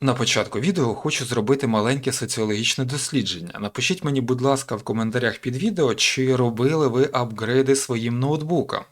На початку відео хочу зробити маленьке соціологічне дослідження. Напишіть мені, будь ласка, в коментарях під відео, чи робили ви апгрейди своїм ноутбукам.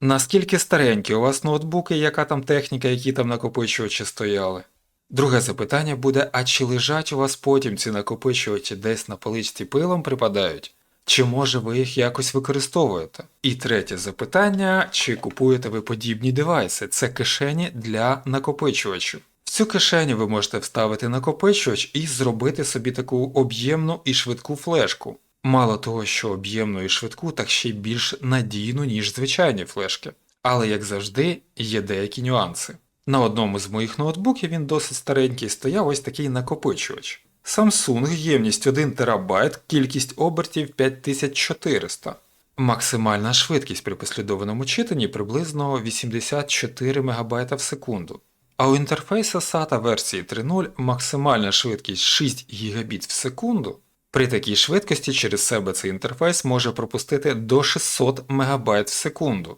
Наскільки старенькі у вас ноутбуки, яка там техніка, які там накопичувачі стояли? Друге запитання буде: а чи лежать у вас потім ці накопичувачі десь на поличці пилом припадають? Чи може ви їх якось використовуєте? І третє запитання: чи купуєте ви подібні девайси? Це кишені для накопичувачів. Цю кишеню ви можете вставити накопичувач і зробити собі таку об'ємну і швидку флешку. Мало того, що об'ємну і швидку, так ще й більш надійну, ніж звичайні флешки. Але, як завжди, є деякі нюанси. На одному з моїх ноутбуків він досить старенький, стояв ось такий накопичувач. Samsung ємність 1 ТБ, кількість обертів 5400. Максимальна швидкість при послідовному читанні приблизно 84 МБ в секунду. А у інтерфейса SATA версії 3.0 максимальна швидкість 6 ГБ в секунду. При такій швидкості через себе цей інтерфейс може пропустити до 600 МБ в секунду.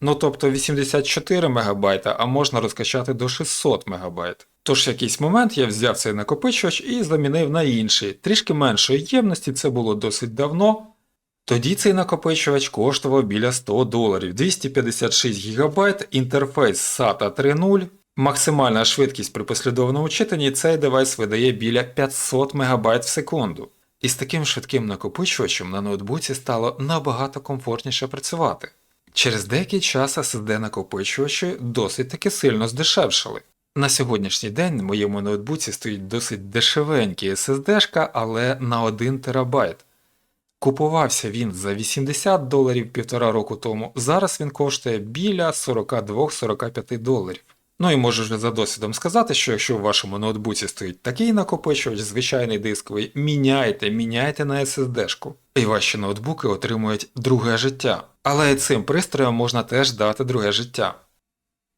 Ну тобто 84 МБ, а можна розкачати до 600 МБ. Тож в якийсь момент я взяв цей накопичувач і замінив на інший, трішки меншої ємності, це було досить давно. Тоді цей накопичувач коштував біля 100 доларів, 256 ГБ, інтерфейс SATA 3.0, максимальна швидкість при послідовному читанні цей девайс видає біля 500 МБ в секунду. І з таким швидким накопичувачем на ноутбуці стало набагато комфортніше працювати. Через деякий час SSD накопичувачі досить таки сильно здешевшали. На сьогоднішній день на моєму ноутбуці стоїть досить дешевенький SSD, але на 1 терабайт. Купувався він за 80 доларів півтора року тому, зараз він коштує біля 42-45 доларів. Ну і можу вже за досвідом сказати, що якщо у вашому ноутбуці стоїть такий накопичувач, звичайний дисковий, міняйте, міняйте на SSD-шку. І ваші ноутбуки отримують друге життя. Але і цим пристроям можна теж дати друге життя.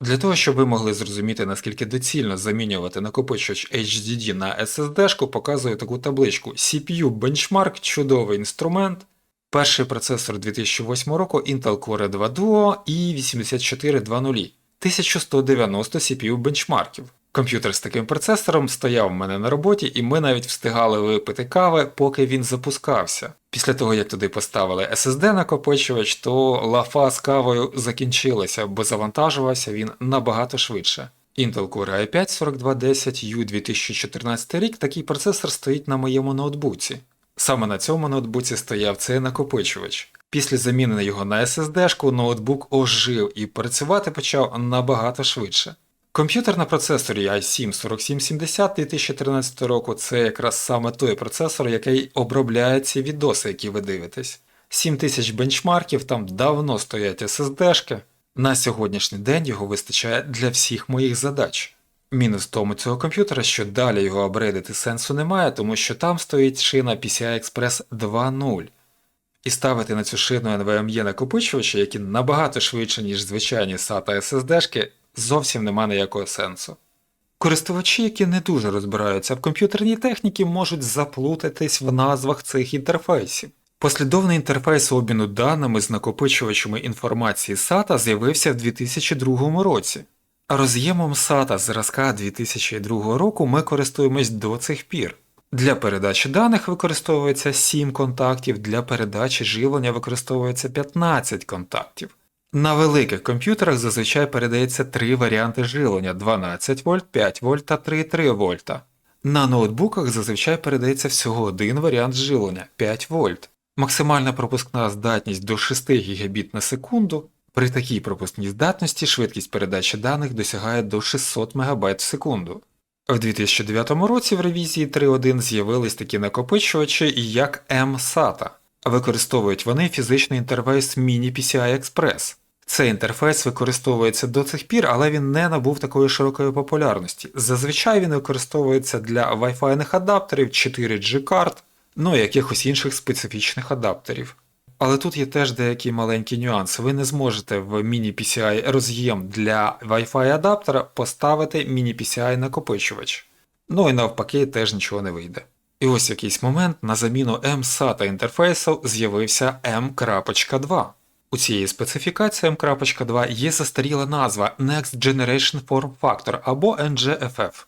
Для того, щоб ви могли зрозуміти, наскільки доцільно замінювати накопичувач HDD на SSD, показую таку табличку. CPU Benchmark чудовий інструмент. Перший процесор 2008 року Intel Core 2 Duo і 8420. 1190 CPU бенчмарків. Комп'ютер з таким процесором стояв у мене на роботі, і ми навіть встигали випити кави, поки він запускався. Після того, як туди поставили SSD накопичувач, то лафа з кавою закінчилася, бо завантажувався він набагато швидше. Intel Core i5 4210 U 2014 рік такий процесор стоїть на моєму ноутбуці. Саме на цьому ноутбуці стояв цей накопичувач. Після заміни його на SSD-шку ноутбук ожив і працювати почав набагато швидше. Комп'ютер на процесорі i7 4770 2013 року це якраз саме той процесор, який обробляє ці відоси, які ви дивитесь. 7000 бенчмарків, там давно стоять SSD-шки. На сьогоднішній день його вистачає для всіх моїх задач. Мінус в тому цього комп'ютера, що далі його апгрейдити сенсу немає, тому що там стоїть шина PCI Express 2.0. І ставити на цю шину NVMe накопичувачі, які набагато швидше, ніж звичайні SATA SSD-шки, зовсім нема ніякого сенсу. Користувачі, які не дуже розбираються в комп'ютерній техніці, можуть заплутатись в назвах цих інтерфейсів. Послідовний інтерфейс обміну даними з накопичувачами інформації SATA з'явився в 2002 році. А роз'ємом SATA зразка 2002 року ми користуємось до цих пір. Для передачі даних використовується 7 контактів, для передачі живлення використовується 15 контактів. На великих комп'ютерах зазвичай передається три варіанти живлення 12 вольт, 5 вольт та 3,3 вольта. На ноутбуках зазвичай передається всього один варіант живлення 5 вольт. Максимальна пропускна здатність до 6 Гбіт на секунду. При такій пропускній здатності швидкість передачі даних досягає до 600 МБ в секунду. В 2009 році в ревізії 3.1 з'явились такі накопичувачі, як M-SATA. Використовують вони фізичний інтерфейс Mini PCI Express. Цей інтерфейс використовується до цих пір, але він не набув такої широкої популярності. Зазвичай він використовується для Wi-Fi адаптерів, 4G карт, ну і якихось інших специфічних адаптерів. Але тут є теж деякі маленькі нюанси. Ви не зможете в міні-PCI роз'єм для Wi-Fi адаптера поставити міні-PCI накопичувач. Ну і навпаки, теж нічого не вийде. І ось в якийсь момент на заміну M-SATA інтерфейсу з'явився M.2. У цієї специфікації M.2 є застаріла назва Next Generation Form Factor або NGFF.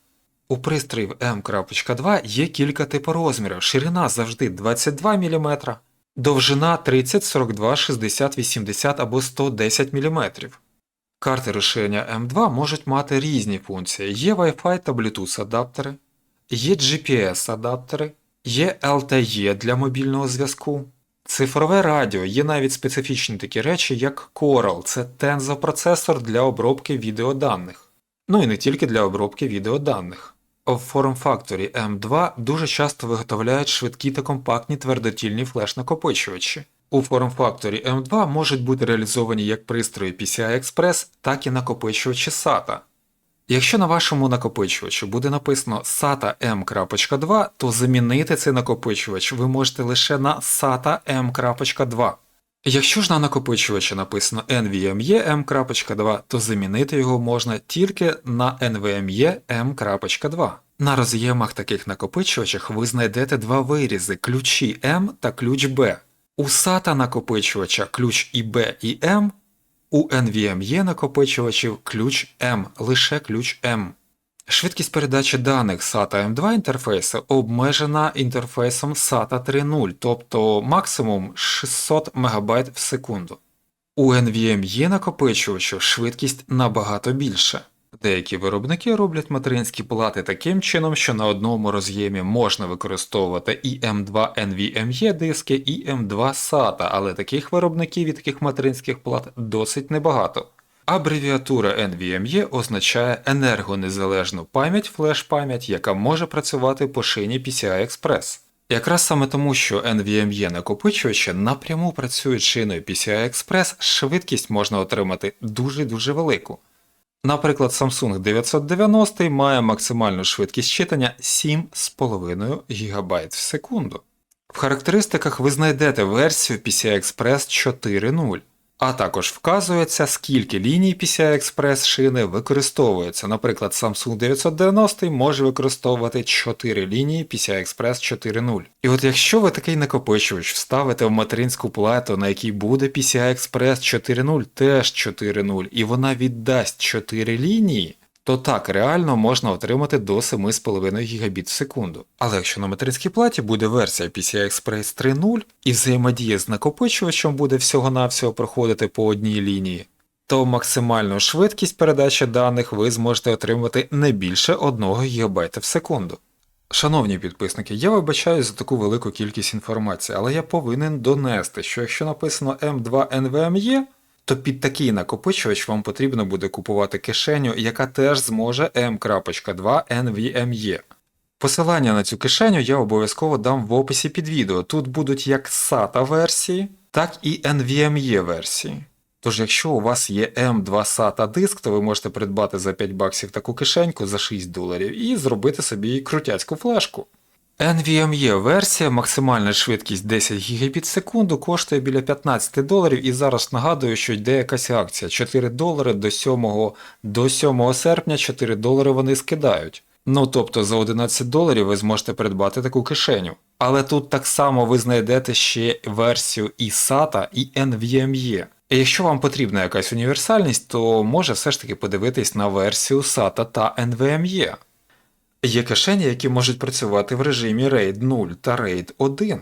У пристроїв M.2 є кілька типорозмірів. Ширина завжди 22 мм, довжина 30, 42, 60, 80 або 110 мм. Карти розширення M2 можуть мати різні функції. Є Wi-Fi та Bluetooth адаптери, є GPS адаптери, є LTE для мобільного зв'язку. Цифрове радіо є навіть специфічні такі речі, як Coral, це тензопроцесор для обробки відеоданих. Ну і не тільки для обробки відеоданих. В форм-факторі M2 дуже часто виготовляють швидкі та компактні твердотільні флеш-накопичувачі. У форм-факторі M2 можуть бути реалізовані як пристрої PCI Express, так і накопичувачі SATA. Якщо на вашому накопичувачі буде написано SATA M.2, то замінити цей накопичувач ви можете лише на SATA M.2. Якщо ж на накопичувачі написано NVMe M.2, то замінити його можна тільки на NVMe M.2. На роз'ємах таких накопичувачах ви знайдете два вирізи ключі M та ключ B. У SATA накопичувача ключ і B і M, у NVMe накопичувачів ключ M, лише ключ M. Швидкість передачі даних SATA M2 інтерфейсу обмежена інтерфейсом SATA 3.0, тобто максимум 600 МБ в секунду. У NVMe накопичувачу швидкість набагато більша. Деякі виробники роблять материнські плати таким чином, що на одному роз'ємі можна використовувати і M2 NVMe диски, і M2 SATA, але таких виробників і таких материнських плат досить небагато. Абревіатура NVMe означає енергонезалежну пам'ять флеш-пам'ять, яка може працювати по шині PCI Express. Якраз саме тому, що NVMe накопичувачі напряму працюють шиною PCI Express, швидкість можна отримати дуже-дуже велику. Наприклад, Samsung 990 має максимальну швидкість читання 7,5 ГБ в секунду. В характеристиках ви знайдете версію PCI Express 4.0, а також вказується, скільки ліній PCI Express шини використовується. Наприклад, Samsung 990 може використовувати 4 лінії PCI Express 4.0. І от якщо ви такий накопичувач вставите в материнську плату, на якій буде PCI Express 4.0, теж 4.0, і вона віддасть 4 лінії, то так реально можна отримати до 7,5 Гбіт в секунду. Але якщо на материнській платі буде версія PCI Express 3.0 і взаємодія з накопичувачем буде всього-навсього проходити по одній лінії, то максимальну швидкість передачі даних ви зможете отримати не більше 1 ГБ в секунду. Шановні підписники, я вибачаю за таку велику кількість інформації, але я повинен донести, що якщо написано M2 NVMe, то під такий накопичувач вам потрібно буде купувати кишеню, яка теж зможе M.2 NVMe. Посилання на цю кишеню я обов'язково дам в описі під відео. Тут будуть як SATA версії, так і NVMe версії. Тож, якщо у вас є M2 SATA диск, то ви можете придбати за 5 баксів таку кишеньку за 6 доларів і зробити собі крутяцьку флешку. NVMe версія, максимальна швидкість 10 Гбіт секунду коштує біля 15 доларів і зараз нагадую, що йде якась акція 4 долари до 7, до 7 серпня 4 долари вони скидають. Ну тобто за 11 доларів ви зможете придбати таку кишеню. Але тут так само ви знайдете ще версію і SATA, і NVMe. І якщо вам потрібна якась універсальність, то може все ж таки подивитись на версію SATA та NVMe. Є кишені, які можуть працювати в режимі RAID 0 та RAID 1.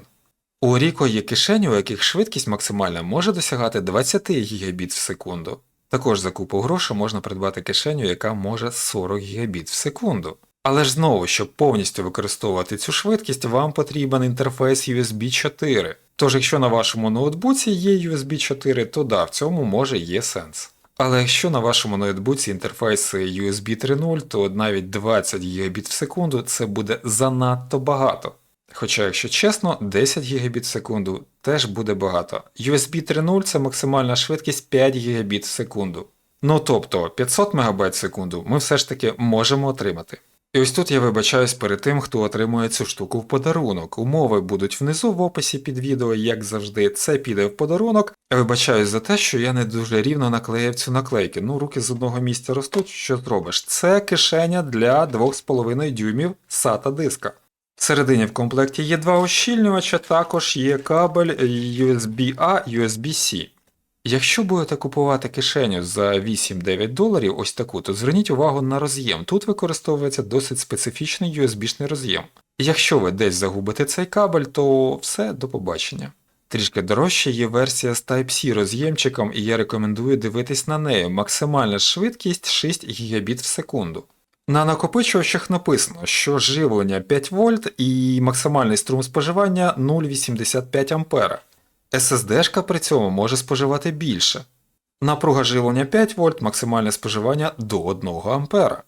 У Rico є кишені, у яких швидкість максимальна може досягати 20 Гбіт в секунду. Також за купу грошей можна придбати кишеню, яка може 40 Гбіт в секунду. Але ж знову, щоб повністю використовувати цю швидкість, вам потрібен інтерфейс USB 4. Тож, якщо на вашому ноутбуці є USB 4, то да, в цьому може є сенс. Але якщо на вашому ноутбуці інтерфейс USB 3.0, то навіть 20 Гбіт в секунду це буде занадто багато. Хоча, якщо чесно, 10 Гбіт в секунду теж буде багато. USB 3.0 це максимальна швидкість 5 Гбіт в секунду. Ну тобто 500 МБ в секунду ми все ж таки можемо отримати. І ось тут я вибачаюсь перед тим, хто отримує цю штуку в подарунок. Умови будуть внизу в описі під відео, як завжди, це піде в подарунок. Я вибачаюсь за те, що я не дуже рівно наклеїв цю наклейки. Ну, руки з одного місця ростуть, що зробиш. Це кишеня для 2,5 дюймів SATA диска. Всередині в комплекті є два ощільнювача, також є кабель USB-A, USB-C. Якщо будете купувати кишеню за 8-9 доларів, ось таку, то зверніть увагу на роз'єм. Тут використовується досить специфічний USB-шний роз'єм. Якщо ви десь загубите цей кабель, то все, до побачення. Трішки дорожче є версія з Type-C роз'ємчиком, і я рекомендую дивитись на неї. Максимальна швидкість 6 Гбіт в секунду. На накопичувачах написано, що живлення 5 вольт і максимальний струм споживання 0,85 А. SSD-шка при цьому може споживати більше. Напруга живлення 5 вольт, максимальне споживання до 1 А.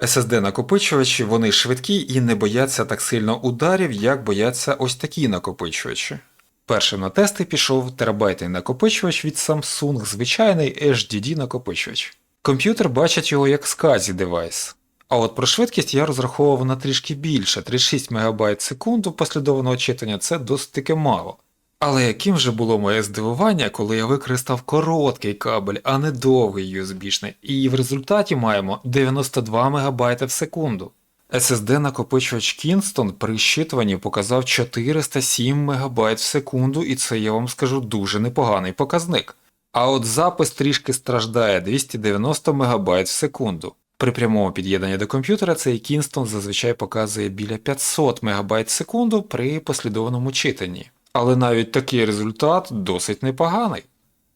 SSD-накопичувачі вони швидкі і не бояться так сильно ударів, як бояться ось такі накопичувачі. Першим на тести пішов терабайтний накопичувач від Samsung, звичайний HDD накопичувач. Комп'ютер бачить його як SCSI девайс. А от про швидкість я розраховував на трішки більше, 36 МБ секунду послідовного читання це досить таки мало. Але яким же було моє здивування, коли я використав короткий кабель, а не довгий USB-шний, і в результаті маємо 92 МБ в секунду. SSD накопичувач Kingston при щитуванні показав 407 МБ в секунду, і це я вам скажу дуже непоганий показник. А от запис трішки страждає 290 МБ в секунду. При прямому під'єднанні до комп'ютера цей Kingston зазвичай показує біля 500 МБ в секунду при послідовному читанні. Але навіть такий результат досить непоганий.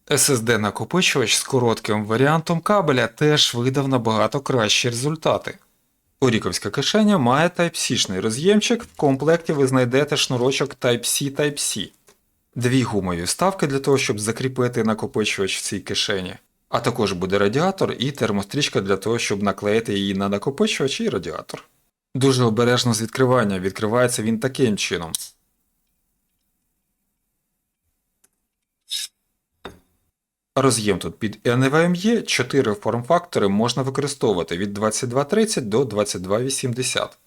SSD-накопичувач з коротким варіантом кабеля теж видав набагато кращі результати. Оріковська кишеня має Type-C-шний роз'ємчик, в комплекті ви знайдете шнурочок Type-C Type-C. Дві гумові вставки для того, щоб закріпити накопичувач в цій кишені, а також буде радіатор і термострічка для того, щоб наклеїти її на накопичувач і радіатор. Дуже обережно з відкривання, відкривається він таким чином. Роз'єм тут під NVMe, 4 форм-фактори можна використовувати від 2230 до 2280.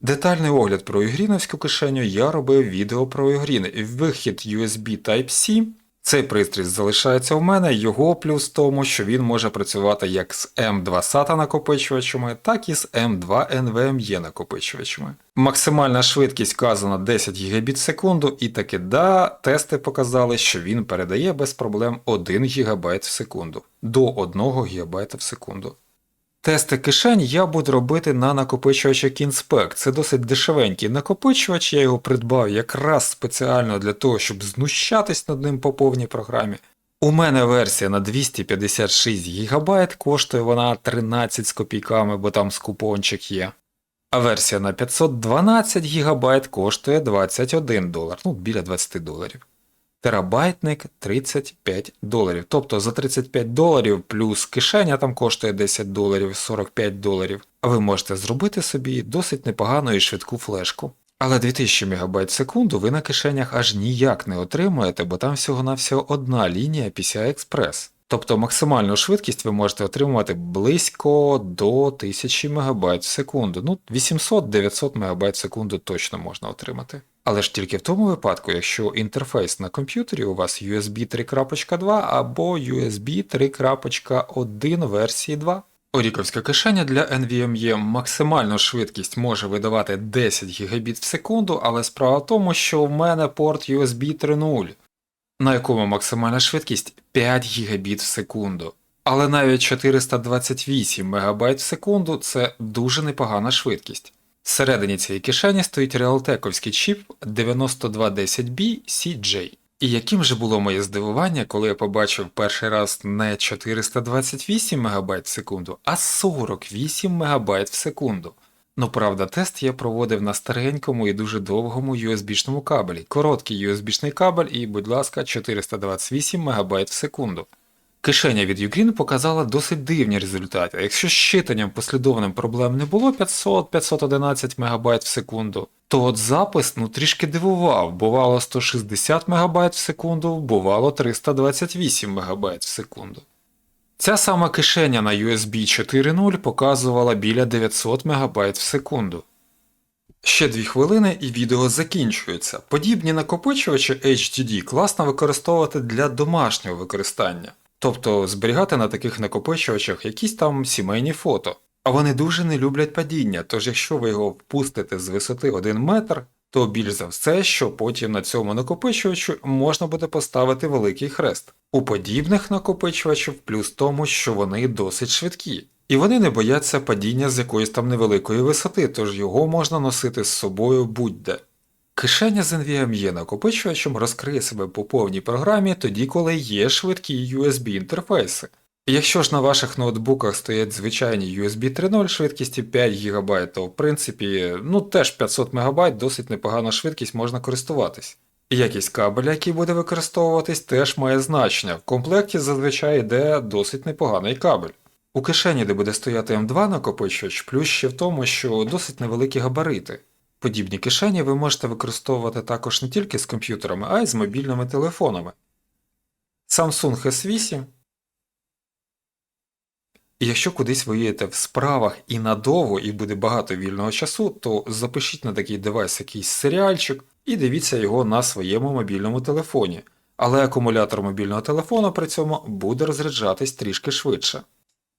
Детальний огляд про ігріновську кишеню я робив відео про югрін. Вихід USB Type-C. Цей пристрій залишається в мене, його плюс в тому, що він може працювати як з M2 SATA накопичувачами, так і з M2 NVMe накопичувачами. Максимальна швидкість вказана 10 Гбіт секунду, і таки да, тести показали, що він передає без проблем 1 ГБ в секунду до 1 ГБ в секунду. Тести кишень я буду робити на накопичувачі Kinspec. Це досить дешевенький накопичувач, я його придбав якраз спеціально для того, щоб знущатись над ним по повній програмі. У мене версія на 256 ГБ, коштує вона 13 з копійками, бо там скупончик є. А версія на 512 ГБ коштує 21 долар, ну біля 20 доларів. Терабайтник 35 доларів. Тобто за 35 доларів плюс кишеня там коштує 10 доларів, 45 доларів. А ви можете зробити собі досить непогану і швидку флешку. Але 2000 МБ в секунду ви на кишенях аж ніяк не отримуєте, бо там всього-навсього одна лінія PCI Express. Тобто максимальну швидкість ви можете отримувати близько до 1000 МБ в секунду. Ну, 800-900 МБ в секунду точно можна отримати. Але ж тільки в тому випадку, якщо інтерфейс на комп'ютері у вас USB 3.2 або USB 3.1 версії 2. Оріковська кишеня для NVMe максимальну швидкість може видавати 10 Гбіт в секунду, але справа в тому, що в мене порт USB 3.0, на якому максимальна швидкість 5 Гбіт в секунду. Але навіть 428 МБ в секунду це дуже непогана швидкість. Всередині цієї кишені стоїть реалтековський чіп 9210B CJ. І яким же було моє здивування, коли я побачив перший раз не 428 МБ в секунду, а 48 МБ в секунду. Ну правда, тест я проводив на старенькому і дуже довгому USB-шному кабелі. Короткий USB-шний кабель і, будь ласка, 428 МБ в секунду. Кишеня від Ugreen показала досить дивні результати. Якщо з читанням послідовним проблем не було 500-511 МБ в секунду, то от запис ну трішки дивував, бувало 160 МБ в секунду, бувало 328 МБ в секунду. Ця сама кишеня на USB 4.0 показувала біля 900 МБ в секунду. Ще 2 хвилини і відео закінчується. Подібні накопичувачі HDD класно використовувати для домашнього використання. Тобто зберігати на таких накопичувачах якісь там сімейні фото. А вони дуже не люблять падіння, тож якщо ви його впустите з висоти 1 метр, то більш за все, що потім на цьому накопичувачу можна буде поставити великий хрест. У подібних накопичувачів плюс тому, що вони досить швидкі. І вони не бояться падіння з якоїсь там невеликої висоти, тож його можна носити з собою будь-де. Кишеня з NVMe накопичувачем розкриє себе по повній програмі тоді, коли є швидкі USB інтерфейси. Якщо ж на ваших ноутбуках стоять звичайні USB 3.0 швидкістю 5 ГБ, то в принципі, ну теж 500 МБ досить непогана швидкість можна користуватись. Якість кабеля, який буде використовуватись, теж має значення. В комплекті зазвичай йде досить непоганий кабель. У кишені, де буде стояти М2 накопичувач, плюс ще в тому, що досить невеликі габарити. Подібні кишені ви можете використовувати також не тільки з комп'ютерами, а й з мобільними телефонами. Samsung S8. І якщо кудись ви їдете в справах і надовго, і буде багато вільного часу, то запишіть на такий девайс якийсь серіальчик і дивіться його на своєму мобільному телефоні. Але акумулятор мобільного телефону при цьому буде розряджатись трішки швидше.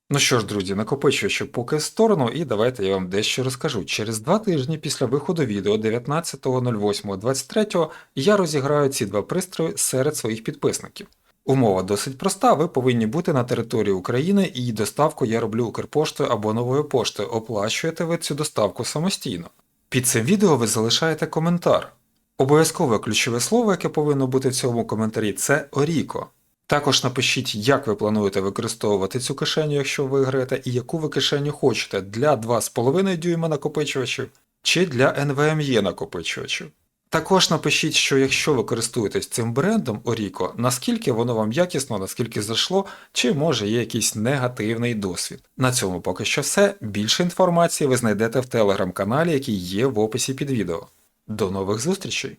Ну що ж, друзі, накопичуючи поки сторону, і давайте я вам дещо розкажу. Через два тижні після виходу відео 19.08.23 я розіграю ці два пристрої серед своїх підписників. Умова досить проста, ви повинні бути на території України і доставку я роблю Укрпоштою або новою поштою. Оплачуєте ви цю доставку самостійно. Під цим відео ви залишаєте коментар. Обов'язкове ключове слово, яке повинно бути в цьому коментарі, це Оріко. Також напишіть, як ви плануєте використовувати цю кишеню, якщо виграєте, і яку ви кишеню хочете для 2,5 дюйма накопичувачів чи для NVMe накопичувачів. Також напишіть, що якщо ви користуєтесь цим брендом Oriko, наскільки воно вам якісно, наскільки зайшло, чи може є якийсь негативний досвід. На цьому поки що все. Більше інформації ви знайдете в телеграм-каналі, який є в описі під відео. До нових зустрічей!